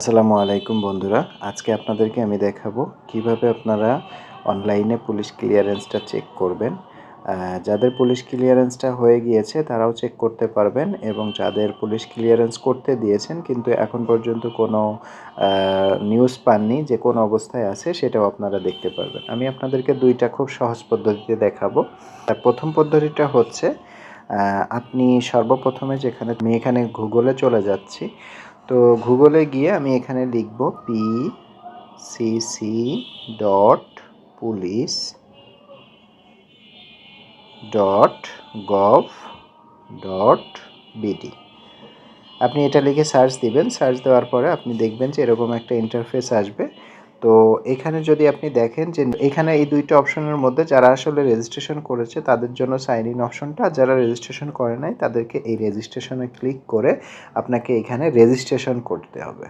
আসসালামু আলাইকুম বন্ধুরা। আজকে আপনাদেরকে আমি দেখাবো কীভাবে আপনারা অনলাইনে পুলিশ ক্লিয়ারেন্সটা চেক করবেন। যাদের পুলিশ ক্লিয়ারেন্সটা হয়ে গিয়েছে তারাও চেক করতে পারবেন এবং যাদের পুলিশ ক্লিয়ারেন্স করতে দিয়েছেন কিন্তু এখন পর্যন্ত কোনো নিউজ পাননি যে কোন অবস্থায় আছে সেটাও আপনারা দেখতে পারবেন। আমি আপনাদেরকে দুইটা খুব সহজ পদ্ধতিতে দেখাবো। তার প্রথম পদ্ধতিটা হচ্ছে আপনি সর্বপ্রথমে যেখানে, আমি এখানে গুগলে চলে যাচ্ছি। তো গুগলে গিয়ে আমি এখানে লিখব P C C dot police dot gov dot BD আপনি এটা লিখে সার্চ দিবেন। সার্চ দেওয়ার পরে আপনি দেখবেন যে এরকম একটা ইন্টারফেস আসবে। তো এখানে যদি আপনি দেখেন যে এখানে এই দুইটা অপশনের মধ্যে যারা আসলে রেজিস্ট্রেশন করেছে, তাদের জন্য সাইন ইন অপশনটা যারা রেজিস্ট্রেশন করে নাই, তাদেরকে এই রেজিস্ট্রেশনে ক্লিক করে আপনাকে এখানে রেজিস্ট্রেশন করতে হবে।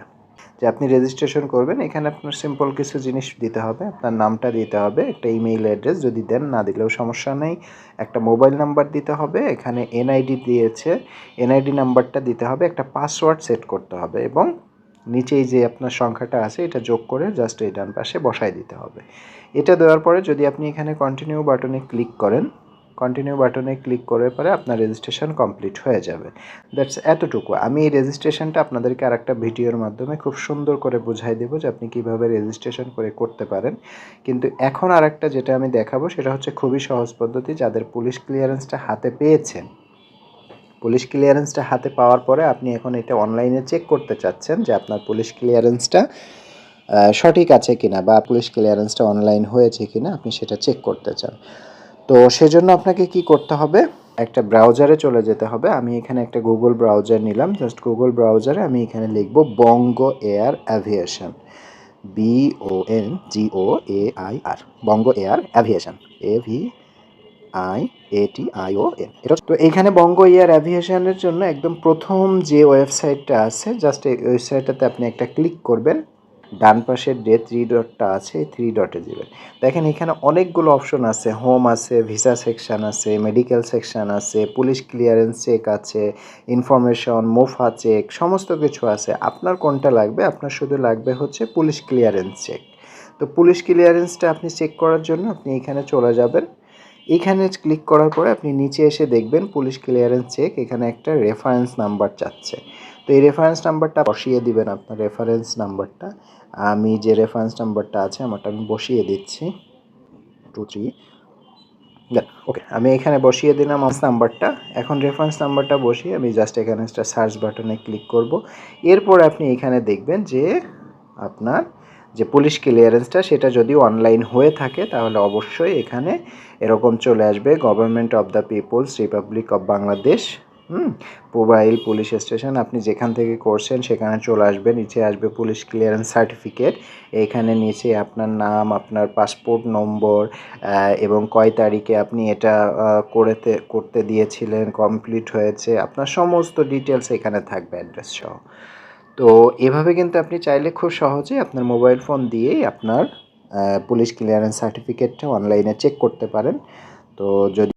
যে আপনি রেজিস্ট্রেশন করবেন, এখানে আপনার সিম্পল কিছু জিনিস দিতে হবে, আপনার নামটা দিতে হবে, একটা ইমেইল অ্যাড্রেস যদি দেন, না দিলেও সমস্যা নেই। একটা মোবাইল নাম্বার দিতে হবে, এখানে এনআইডি দিয়েছে এনআইডি নাম্বারটা দিতে হবে, একটা পাসওয়ার্ড সেট করতে হবে এবং নিচেই যে আপনার সংখ্যাটা আছে, এটা যোগ করে জাস্ট এই ডান পাশে বসায় দিতে হবে। এটা দেওয়ার পরে যদি আপনি এখানে কন্টিনিউ বাটনে ক্লিক করেন কন্টিনিউ বাটনে ক্লিক করে পরে আপনার রেজিস্ট্রেশন কমপ্লিট হয়ে যাবে। দ্যাটস এতটুকু। আমি এই রেজিস্ট্রেশনটা আপনাদেরকে আরেকটা ভিডিওর মাধ্যমে খুব সুন্দর করে বুঝাই দেবো যে আপনি কীভাবে রেজিস্ট্রেশন করে করতে পারেন। কিন্তু এখন আরেকটা যেটা আমি দেখাবো, সেটা হচ্ছে খুবই সহজ পদ্ধতি, যাদের পুলিশ ক্লিয়ারেন্সটা হাতে পেয়েছেন। পুলিশ ক্লিয়ারেন্সটা হাতে পাওয়ার পরে আপনি এখন এটা অনলাইনে চেক করতে চাচ্ছেন যে আপনার পুলিশ ক্লিয়ারেন্সটা সঠিক আছে কিনা বা পুলিশ ক্লিয়ারেন্সটা অনলাইন হয়েছে কিনা আপনি সেটা চেক করতে চান। তো সেজন্য আপনাকে কি করতে হবে? একটা ব্রাউজারে চলে যেতে হবে। আমি এখানে একটা গুগল ব্রাউজার নিলাম। জাস্ট গুগল ব্রাউজারে আমি এখানে লিখব Banga air aviation B O N G O A I R Banga air aviation A V I A T I O N এটা তো এইখানে বঙ্গ এয়ার অ্যাভিয়েশনের জন্য একদম প্রথম যে ওয়েবসাইটটা আছে, জাস্ট এই ওয়েবসাইটটাতে আপনি একটা ক্লিক করবেন। ডান পাশের যে থ্রি ডটটা আছে থ্রি ডটে যাবেন। দেখেন এখানে অনেকগুলো অপশন আছে। হোম আছে, ভিসা সেকশন আছে, মেডিকেল সেকশন আছে, পুলিশ ক্লিয়ারেন্স চেক আছে, ইনফরমেশন, মোফা চেক, সমস্ত কিছু আছে। আপনার কোনটা লাগবে? আপনার শুধু লাগবে হচ্ছে পুলিশ ক্লিয়ারেন্স চেক। তো পুলিশ ক্লিয়ারেন্সটা আপনি চেক করার জন্য আপনি এখানে চলে যাবেন। এইখানে ক্লিক করার পরে আপনি নিচে এসে দেখবেন পুলিশ ক্লিয়ারেন্স চেক এখানে একটা রেফারেন্স নাম্বার চাচ্ছে। তো এই রেফারেন্স নাম্বারটা বসিয়ে দিবেন আপনার রেফারেন্স নাম্বারটা আমি যে রেফারেন্স নাম্বারটা আছে আমারটা আমি বসিয়ে দিচ্ছি। টু থ্রি ওকে আমি এখানে বসিয়ে দিলাম আমার নাম্বারটা এখন রেফারেন্স নাম্বারটা বসিয়ে আমি জাস্ট এখানে সার্চ বাটনে ক্লিক করব। এরপর আপনি এখানে দেখবেন যে আপনার যে পুলিশ ক্লিয়ারেন্সটা সেটা যদি অনলাইন হয়ে থাকে, তাহলে অবশ্যই এখানে এরকম চলে আসবে। Government of the people's republic of Bangladesh hmm? Mobile police station আপনি যেখান থেকে করছেন, সেখানে চলে আসবে। নিচে আসবে পুলিশ ক্লিয়ারেন্স সার্টিফিকেট এখানে নিচে আপনার নাম, আপনার পাসপোর্ট নম্বর এবং কয় তারিখে আপনি এটা করেতে, করতে দিয়েছিলেন কমপ্লিট হয়েছে। আপনার সমস্ত ডিটেলস এখানে থাকবে অ্যাড্রেস সহ। তো এভাবে কিন্তু আপনি চাইলে খুব সহজেই আপনার মোবাইল ফোন দিয়েই আপনার পুলিশ ক্লিয়ারেন্স সার্টিফিকেটটা অনলাইনে চেক করতে পারেন। তো যদি